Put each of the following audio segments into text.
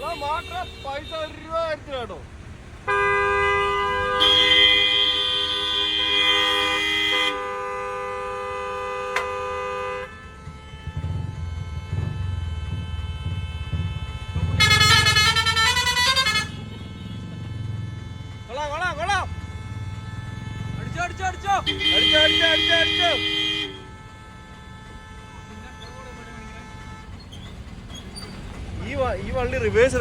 മാത്രം പൈസ ഒരു രൂപ തരത്തില്ല കേട്ടോ. അടിച്ചോ അടിച്ചോ അടിച്ചോ. അടിച്ചോ അടിച്ചോ അടിച്ചോ അടിച്ചോ. ഈ അത് റിവേഴ്സ്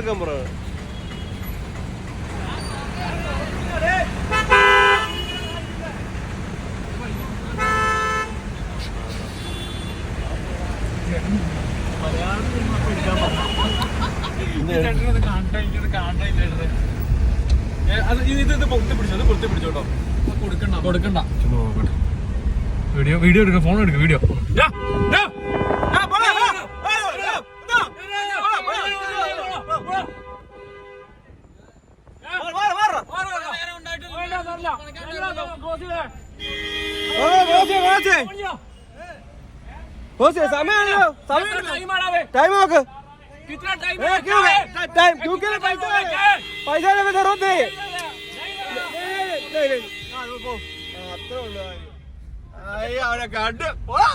കൊടുക്കണ്ട. കൊടുക്കണ്ട. വീഡിയോ വീഡിയോ എടുക്ക ഫോൺ എടുക്ക വീഡിയോ സമയമാണല്ലോ സമയം ടൈം നോക്ക് ए, क्यों है? टाइम क्यों के लिए पैसा है? पैसा लेने जरूरत नहीं नहीं, नहीं, नहीं. ആ, അത് പോ. ആ, അത്രേ ഉള്ളൂ കാര്യം. ആയി, അവനെ കണ്ട്. പോടാ.